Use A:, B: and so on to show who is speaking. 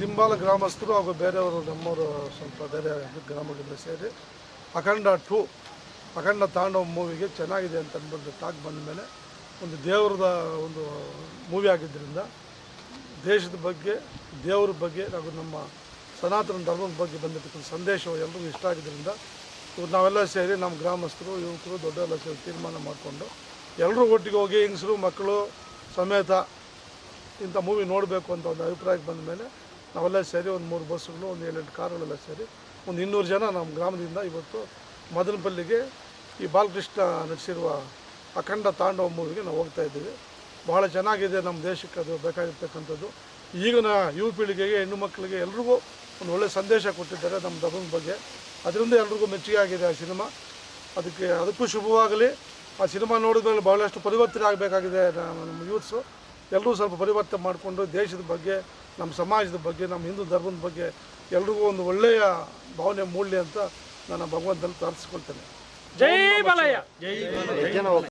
A: ದಿಂಬಾಲ ಗ್ರಾಮಸ್ಥರು ಹಾಗೂ ಬೇರೆಯವರು ನಮ್ಮವರು ಸ್ವಲ್ಪ ಬೇರೆ ಗ್ರಾಮಗಳಿಂದ ಸೇರಿ ಅಖಂಡ ಟು, ಅಖಂಡ ತಾಂಡವ ಮೂವಿಗೆ ಚೆನ್ನಾಗಿದೆ ಅಂತ ಅಂದ್ಬಿಟ್ಟು ಟಾಕ್ ಬಂದ ಮೇಲೆ ಒಂದು ದೇವ್ರದ ಒಂದು ಮೂವಿ ಆಗಿದ್ದರಿಂದ ದೇಶದ ಬಗ್ಗೆ, ದೇವ್ರ ಬಗ್ಗೆ ಹಾಗೂ ನಮ್ಮ ಸನಾತನ ಧರ್ಮದ ಬಗ್ಗೆ ಬಂದಿರ್ತಕ್ಕಂಥ ಸಂದೇಶವು ಎಲ್ಲರಿಗೂ ಇಷ್ಟ ಆಗಿದ್ದರಿಂದ ಇವತ್ತು ನಾವೆಲ್ಲ ಸೇರಿ ನಮ್ಮ ಗ್ರಾಮಸ್ಥರು, ಯುವಕರು ದೊಡ್ಡವೆಲ್ಲ ಸೇರಿ ತೀರ್ಮಾನ ಮಾಡಿಕೊಂಡು ಎಲ್ಲರೂ ಒಟ್ಟಿಗೆ ಹೋಗಿ ಹೆಂಗಸರು, ಮಕ್ಕಳು ಸಮೇತ ಇಂಥ ಮೂವಿ ನೋಡಬೇಕು ಅಂತ ಒಂದು ಅಭಿಪ್ರಾಯಕ್ಕೆ ಬಂದ ಮೇಲೆ ನಾವೆಲ್ಲ ಸೇರಿ ಒಂದು ಮೂರು ಬಸ್ಸುಗಳು, ಒಂದು ಏಳೆಂಟು ಕಾರುಗಳೆಲ್ಲ ಸೇರಿ ಒಂದು ಇನ್ನೂರು ಜನ ನಮ್ಮ ಗ್ರಾಮದಿಂದ ಇವತ್ತು ಮದನಪಲ್ಲಿಗೆ ಈ ಬಾಲಕೃಷ್ಣ ನಡೆಸಿರುವ ಅಖಂಡ ತಾಂಡವ ಮೂವಿಗೆ ನಾವು ಹೋಗ್ತಾ ಇದ್ದೀವಿ. ಬಹಳ ಚೆನ್ನಾಗಿದೆ ನಮ್ಮ ದೇಶಕ್ಕೆ ಅದು ಬೇಕಾಗಿರ್ತಕ್ಕಂಥದ್ದು. ಈಗಿನ ಯುವ ಪೀಳಿಗೆಗೆ, ಹೆಣ್ಣು ಮಕ್ಕಳಿಗೆ ಎಲ್ರಿಗೂ ಒಂದು ಒಳ್ಳೆಯ ಸಂದೇಶ ಕೊಟ್ಟಿದ್ದಾರೆ ನಮ್ಮ ದಬನ ಬಗ್ಗೆ. ಅದರಿಂದ ಎಲ್ರಿಗೂ ಮೆಚ್ಚುಗೆ ಆಗಿದೆ ಆ ಸಿನಿಮಾ. ಅದಕ್ಕೆ, ಅದಕ್ಕೂ ಶುಭವಾಗಲಿ. ಆ ಸಿನಿಮಾ ನೋಡಿದ ಮೇಲೆ ಭಾಳಷ್ಟು ಪರಿವರ್ತನೆ ಆಗಬೇಕಾಗಿದೆ ನಮ್ಮ ಯೂತ್ಸು. ಎಲ್ಲರೂ ಸ್ವಲ್ಪ ಪರಿವರ್ತನೆ ಮಾಡಿಕೊಂಡು ದೇಶದ ಬಗ್ಗೆ ನಮ್ಮ ಸಮಾಜದ ಬಗ್ಗೆ ನಮ್ಮ ಹಿಂದೂ ಧರ್ಮದ ಬಗ್ಗೆ ಎಲ್ರಿಗೂ ಒಂದು ಒಳ್ಳೆಯ ಭಾವನೆ ಮೂಡಲಿ ಅಂತ ನಾನು ಭಗವಂತನ ಪ್ರಾರ್ಥಿಸ್ಕೊಳ್ತೇನೆ.
B: ಜೈ ಬಾಲಯ್ಯ.